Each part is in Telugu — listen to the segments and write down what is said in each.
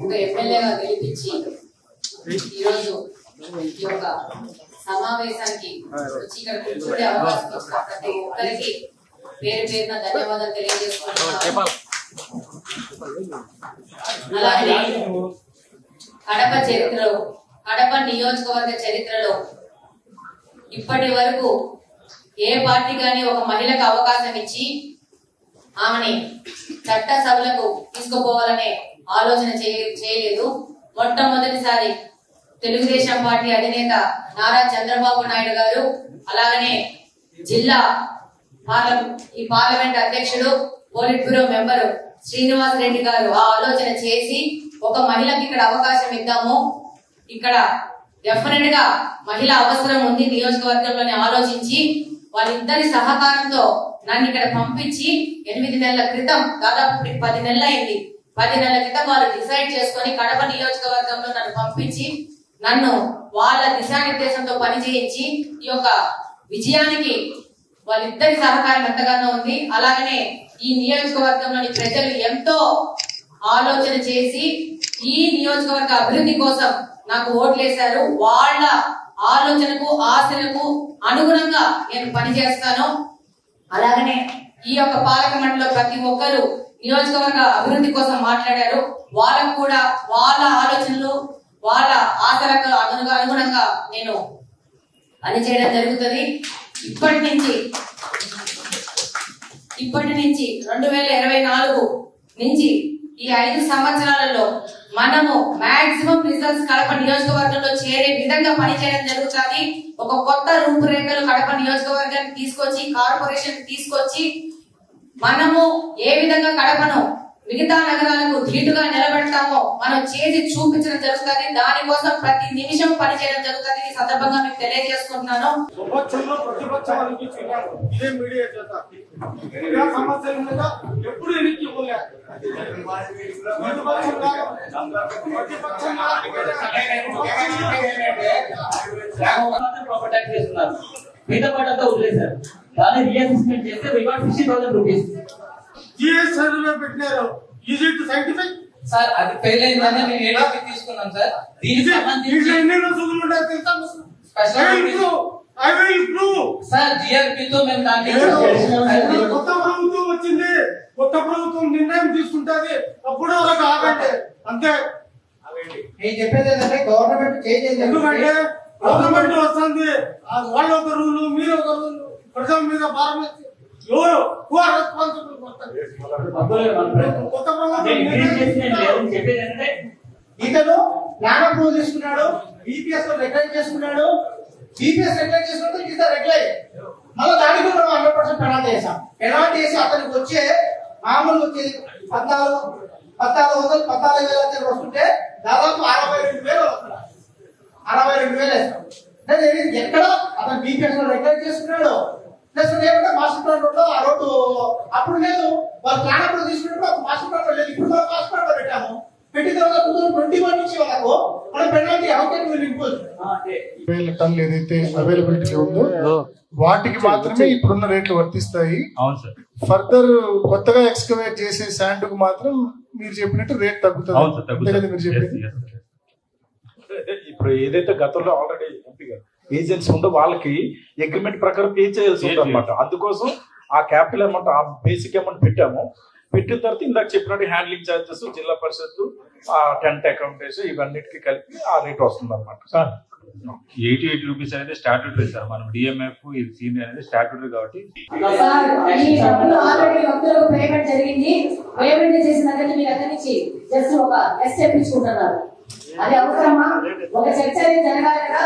ఒక ఎమ్మెల్యేగా గెలిపించి ఈరోజు ఈ యొక్క సమావేశానికి వచ్చి ఇక్కడ కూర్చుండే అవకాశం ప్రతి ఒక్కరికి పేరు పేరున ధన్యవాదాలు తెలియజేసుకుంటున్నాను. అలాగే కడప చరిత్రలో కడప నియోజకవర్గ చరిత్రలో ఇప్పటి వరకు ఏ పార్టీ కానీ ఒక మహిళకు అవకాశం ఇచ్చి ఆమెని చట్ట సభలకు తీసుకుపోవాలనే ఆలోచన చేయ- చేయలేదు. మొట్టమొదటిసారి తెలుగుదేశం పార్టీ అధినేత నారా చంద్రబాబు నాయుడు గారు అలాగనే జిల్లా పార్ల- ఈ పార్లమెంట్ అధ్యక్షుడు polit bureau member Srinivas Reddy garu ఆ ఆలోచన చేసి ఒక మహిళకి ఇక్కడ అవకాశం ఇద్దాము. ఇక్కడ డెఫినెట్గా మహిళ అవసరం ఉంది నియోజకవర్గంలోని ఆలోచించి వాళ్ళిద్దరి సహకారంతో నన్ను ఇక్కడ పంపించి ఎనిమిది నెలల క్రితం దాదాపు పది నెలలు అయింది పది నెలల క్రితం వాళ్ళు డిసైడ్ చేసుకొని కడప నియోజకవర్గంలో నన్ను పంపించి నన్ను వాళ్ళ దిశానిర్దేశంతో పనిచేయించి ఈ యొక్క విజయానికి వాళ్ళిద్దరి సహకారం ఎంతగానో ఉంది. అలాగనే ఈ నియోజకవర్గంలోని ప్రజలు ఎంతో ఆలోచన చేసి ఈ నియోజకవర్గ అభివృద్ధి కోసం నాకు ఓట్లేశారు. వాళ్ళ ఆలోచనకు ఆశలకు అనుగుణంగా నేను పనిచేస్తాను. అలాగనే ఈ యొక్క పాలక మండలిలో ప్రతి ఒక్కరు నియోజకవర్గ అభివృద్ధి కోసం మాట్లాడారు. వాళ్ళకు కూడా వాళ్ళ ఆలోచనలు వాళ్ళ ఆశలకు అనుగుణ అనుగుణంగా నేను పనిచేయడం జరుగుతుంది. ఇప్పటి నుంచి ఇప్పటి నుంచి రెండు వేల ఇరవై నాలుగు నుంచి ఈ ఐదు సంవత్సరాలలో మనము మాక్సిమం రిజల్ట్స్ కడప నియోజకవర్గంలో చేరే విధంగా పనిచేయడం జరుగుతుంది. ఒక కొత్త రూపురేఖలు కడప నియోజకవర్గానికి తీసుకొచ్చి కార్పొరేషన్ తీసుకొచ్చి మనము ఏ విధంగా కడపను మిగతా నగరాలకు ధీటుగా నిలబెడతామో మనం చేసి చూపించడం జరుగుతుంది. దానికోసం ప్రతి నిమిషం పనిచేయడం జరుగుతుంది. ఈ సందర్భంగా మీకు తెలియజేసుకుంటున్నాను. ఎప్పుడు మిగతా వదిలేశారు దాన్ని రీఅసెస్మెంట్ చేస్తే reward sixty thousand rupees GS survey పెట్టినారు. ఈజ్ ఇట్ సైంటిఫిక్ సార్ అది ఫెయిల్ అయిందని మేము ఏడీపీ తీసుకున్నాం సార్? దీనికి సంబంధించి ఎన్ని రుసుములు ఉంటాయో తెలుసా Special I will. Prove sir GRP తో మేము దాన్ని కొత్త ప్రభుత్వం వచ్చింది. కొత్త ప్రభుత్వం నిర్ణయం తీసుకుంటది. అప్పుడు వరకు ఆగండి. అంతే. నేను చెప్పేది ఏంటంటే గవర్నమెంట్ చేంజ్ ఎందుకంటే గవర్నమెంట్ వస్తుంది. ఆ వాళ్ళు ఒక రూలు మీరు ఒక రూలు. ప్రజల మీద భారం ఎవరు? రెస్పాన్సిబుల్ కొత్త ఇతను ప్లాన్ అప్రూవ్ చేసుకున్నాడు బీపీఎస్ రెగ్యులైజ్ చేసుకున్నాడు. బీపీఎస్ రెగ్యులైజ్ చేసుకుంటే ఇస్ రెగ్యులైజ్ మళ్ళీ దానికి కూడా మనం హండ్రెడ్ పర్సెంట్ పెనాల్టీ చేసాం పెనాల్టీ చేసి అతనికి వచ్చే మామూలు వచ్చేది పద్నాలుగు పద్నాలుగు వందలు పద్నాలుగు వేల లక్షలు వస్తుంటే దాదాపు అరవై రెండు వేలు వస్తున్నాయి అరవై రెండు వేలు వేస్తాం. ఎక్కడ అతను బీపీఎస్లో రెగ్యులైజ్ చేసుకున్నాడు ప్లస్ ఏమంటే మాస్టర్ ప్లాన్ రోడ్ ఆ రోడ్డు అప్పుడు లేదు. వాళ్ళు ప్లాన్ అప్పుడు తీసుకున్నప్పుడు అప్పుడు మాస్టర్ ప్లాన్ లేదు ఇప్పుడు మనం మాస్టర్ ప్లాన్ పెట్టాము. పెట్టిన తర్వాత టూ థౌసండ్ ట్వంటీ వన్ నుంచి వాళ్ళకు మనం పెనాల్టీ విల్ ఇంపోజ్. వేల టన్నులు ఏదైతే అవైలబిలిటీ ఉందో వాటికి మాత్రమే ఇప్పుడున్న రేట్లు వర్తిస్తాయి. అవును సార్. ఫర్దర్ కొత్తగా ఎక్స్కవేట్ చేసే శాండ్కు మాత్రం మీరు చెప్పినట్టు రేట్ తగ్గుతుంది. మీరు చెప్పింది. ఇప్పుడు ఏదైతే గతంలో ఆల్రెడీ ఏజెన్సీ ఉందో వాళ్ళకి అగ్రిమెంట్ ప్రకారం పే చేయాల్సి ఉంది అనమాట అందుకోసం ఆ క్యాపిటల్ అమౌంట్ ఆ బేసిక్ అమౌంట్ పెట్టాము. పెట్టిన తర్వాత ఇందాక చెప్పినట్టు హ్యాండ్లింగ్ ఛార్జెస్ జిల్లా పరిషత్ ఆ టెంట్ అకౌంటేషన్ ఇవన్నిటికి కలిపి ఆ రేట్ వస్తుంది అనమాట సార్. ఎయిటీ ఎయిటీ రూపీస్ అనేది స్టాట్యూటరీ సార్. మనం డిఎంఎఫ్ ఇది సీనియర్ అనేది స్టాట్యూటరీ కాబట్టి. పేమెంట్ జరిగింది. పేమెంట్ చేసిన దగ్గర మీరు అక్కడి నుంచి జస్ట్ ఒక ఎస్ చెప్పించుకుంటున్నారు అది అవసరమా? ఒక చర్చ అనేది జరగాలి కదా.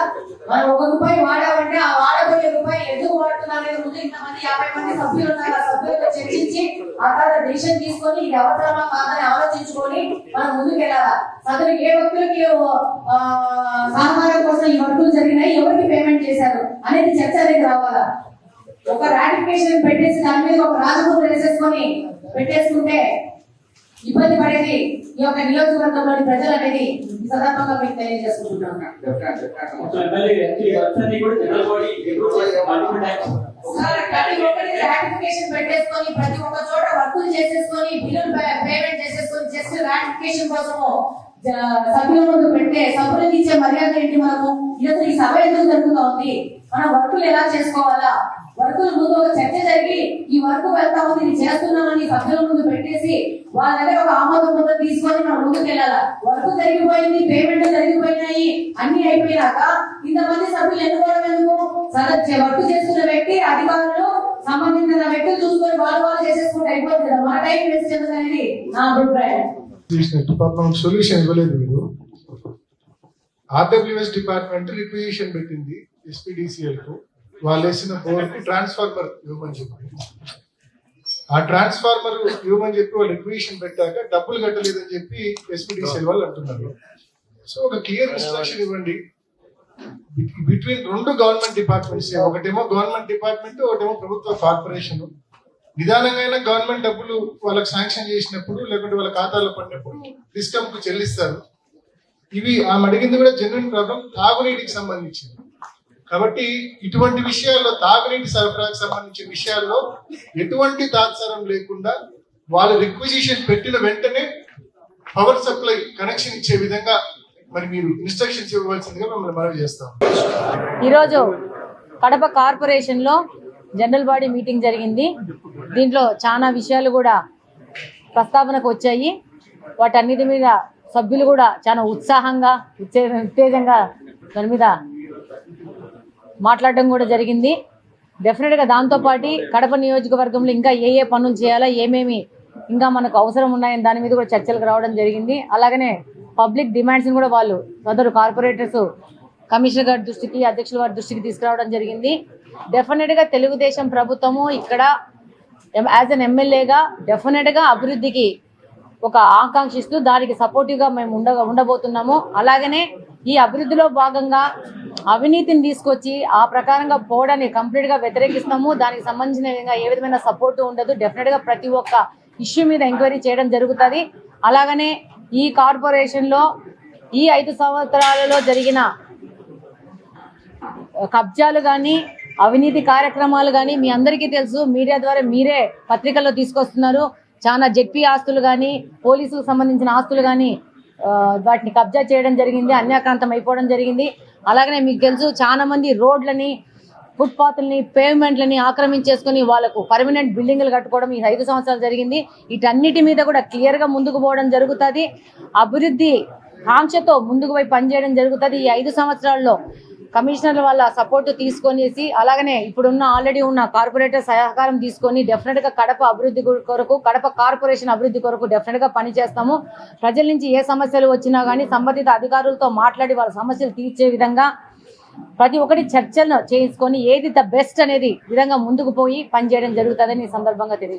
మనం ఒక రూపాయి వాడామంటే ఆ వాడబోయే రూపాయి ఎందుకు వాడుతున్నారు? ముందు ఇంతమంది యాభై మంది సభ్యులు ఉన్నారు. ఆ సభ్యులతో చర్చించి ఆ తర్వాత డిసిషన్ తీసుకొని ఇది అవసరమా కాదని ఆలోచించుకొని మనం ముందుకెళ్ళాలా? అసలు ఏ వ్యక్తులకి సహకారం కోసం ఈ వర్కులు జరిగినాయి? ఎవరికి పేమెంట్ చేశారు? అనేది చర్చ అనేది రావాలా? ఒక రాటిఫికేషన్ పెట్టేసి దాని మీద ఒక రాజముద్ర వేసేసుకొని పెట్టేసుకుంటే ఇబ్బంది పడేది ఈ యొక్క నియోజకవర్గంలోని ప్రజలు అనేది ఈ సందర్భంగా మీకు సార్, ప్రతి ఒక్కరికి రాటిఫికేషన్ పెట్టేసుకొని ప్రతి ఒక్క చోట వర్కులు చేసేసుకొని బిల్లులు పేమెంట్ చేసేసుకొని జస్ట్ రాటిఫికేషన్ కోసము సభ్యుల ముందు పెట్టే సభ్యులకు ఇచ్చే మర్యాద ఏంటి మనము ఈరోజు ఈ సభ ఎందుకు జరుగుతా ఉంది మన వర్కులు ఎలా చేసుకోవాలా? వర్కుల ముందు ఒక చర్చ జరిగి ఈ వర్క్ వెళ్తా ఉంది ఇది చేస్తున్నామని సభ్యుల ముందు పెట్టేసి వాళ్ళ దగ్గర ఒక ఆమోదం ముద్ర తీసుకొని మనం ముందుకు వెళ్ళాలా వర్క్ జరిగిపోయింది పేమెంట్ జరిగిపోయినాయి అన్ని అయిపోయినాక ఇంతమంది సభ్యులు ఎన్నుకోవడం ఎందుకు? సదస్య వర్క్ చేస్తున్న వ్యక్తి అధికారులు సంబంధించిన వ్యక్తులు చూసుకొని వాళ్ళు వాళ్ళు చేసేసుకుంటే అయిపోతుంది కదా? మన టైం వేస్ట్ చేస్తుంది నా అభిప్రాయం. చేసినట్టు పాపం సొల్యూషన్ ఇవ్వలేదు మీరు ఆర్డబ్ల్యూఎస్ డిపార్ట్మెంట్ రిక్విజిషన్ పెట్టింది ఎస్పీడిసిఎల్కు వాళ్ళు వేసిన బోర్ ట్రాన్స్ఫార్మర్ ఇవ్వమని చెప్పి ఆ ట్రాన్స్ఫార్మర్ ఇవ్వమని చెప్పి వాళ్ళు రిక్విజిషన్ పెట్టాక డబ్బులు కట్టలేదని చెప్పి ఎస్పీడిసిఎల్ వాళ్ళు అంటున్నారు. సో ఒక క్లియర్ ఇన్స్ట్రక్షన్ ఇవ్వండి. బిట్వీన్ రెండు గవర్నమెంట్ డిపార్ట్మెంట్స్ ఒకటేమో గవర్నమెంట్ డిపార్ట్మెంట్ ఒకటేమో ప్రభుత్వ కార్పొరేషన్ నిదానంగా గవర్నమెంట్ డబ్బులు వాళ్ళకి శాంక్షన్ చేసినప్పుడు లేకుంటే వాళ్ళ ఖాతాలో పడినప్పుడు డిస్కమ్కు చెల్లిస్తారు. ఇవి ఆమె అడిగింది కూడా జెన్యున్ ప్రాబ్లం తాగునీటికి సంబంధించింది. కాబట్టి ఇటువంటి విషయాల్లో తాగునీటి సరఫరాకు సంబంధించిన విషయాల్లో ఎటువంటి తాత్సారం లేకుండా వాళ్ళు రిక్విజిషన్ పెట్టిన వెంటనే పవర్ సప్లై కనెక్షన్ ఇచ్చే విధంగా మరి మీరు ఇన్స్ట్రక్షన్స్ ఇవ్వవలసిందిగా మిమ్మల్ని మనవి చేస్తాం ఈరోజు కడప కార్పొరేషన్లో జనరల్ బాడీ మీటింగ్ జరిగింది. దీంట్లో చాలా విషయాలు కూడా ప్రస్తావనకు వచ్చాయి. వాటన్నిటి మీద సభ్యులు కూడా చాలా ఉత్సాహంగా ఉత్తే ఉత్తేజంగా దాని మీద మాట్లాడడం కూడా జరిగింది. డెఫినెట్గా దాంతోపాటు కడప నియోజకవర్గంలో ఇంకా ఏ ఏ పనులు చేయాలా ఏమేమి ఇంకా మనకు అవసరం ఉన్నాయని దాని మీద కూడా చర్చలకు రావడం జరిగింది. అలాగనే పబ్లిక్ డిమాండ్స్ని కూడా వాళ్ళు సదరు కార్పొరేటర్స్ కమిషనర్ గారి దృష్టికి అధ్యక్షుల వారి దృష్టికి తీసుకురావడం జరిగింది. డెఫినెట్గా తెలుగుదేశం ప్రభుత్వము ఇక్కడ యాజ్ అన్ ఎమ్మెల్యేగా డెఫినెట్గా అభివృద్ధికి ఒక ఆకాంక్షిస్తూ దానికి సపోర్టివ్గా మేము ఉండ ఉండబోతున్నాము. అలాగనే ఈ అభివృద్ధిలో భాగంగా అవినీతిని తీసుకొచ్చి ఆ ప్రకారంగా పోవడాన్ని కంప్లీట్గా వ్యతిరేకిస్తాము. దానికి సంబంధించిన విధంగా ఏ విధమైన సపోర్ట్ ఉండదు. డెఫినెట్గా ప్రతి ఒక్క ఇష్యూ మీద ఎంక్వైరీ చేయడం జరుగుతుంది. అలాగనే ఈ కార్పొరేషన్లో ఈ ఐదు సంవత్సరాలలో జరిగిన కబ్జాలు కానీ అవినీతి కార్యక్రమాలు కానీ మీ అందరికీ తెలుసు. మీడియా ద్వారా మీరే పత్రికల్లో తీసుకొస్తున్నారు. చాలా జెడ్పీ ఆస్తులు కానీ పోలీసులకు సంబంధించిన ఆస్తులు కానీ వాటిని కబ్జా చేయడం జరిగింది అన్యాక్రాంతం అయిపోవడం జరిగింది. అలాగనే మీకు తెలుసు చాలా మంది రోడ్లని ఫుట్పాత్లని పేమెంట్లని ఆక్రమించేసుకుని వాళ్ళకు పర్మనెంట్ బిల్డింగ్లు కట్టుకోవడం ఈ ఐదు సంవత్సరాలు జరిగింది. వీటన్నిటి మీద కూడా క్లియర్గా ముందుకు పోవడం జరుగుతుంది. అభివృద్ధి కాంక్షతో ముందుకు పోయి పనిచేయడం జరుగుతుంది ఈ ఐదు సంవత్సరాల్లో. కమిషనర్ వాళ్ళ సపోర్ట్ తీసుకొనేసి అలాగనే ఇప్పుడున్న ఆల్రెడీ ఉన్న కార్పొరేటర్ సహకారం తీసుకొని డెఫినెట్గా కడప అభివృద్ధి కొరకు కడప కార్పొరేషన్ అభివృద్ధి కొరకు డెఫినెట్గా పనిచేస్తాము. ప్రజల నుంచి ఏ సమస్యలు వచ్చినా కానీ సంబంధిత అధికారులతో మాట్లాడి వాళ్ళ సమస్యలు తీర్చే విధంగా ప్రతి ఒక్కటి చర్చలను చేసుకొని ఏది ద బెస్ట్ అనేది విధంగా ముందుకు పోయి పనిచేయడం జరుగుతుందని ఈ సందర్భంగా తెలియజేస్తాను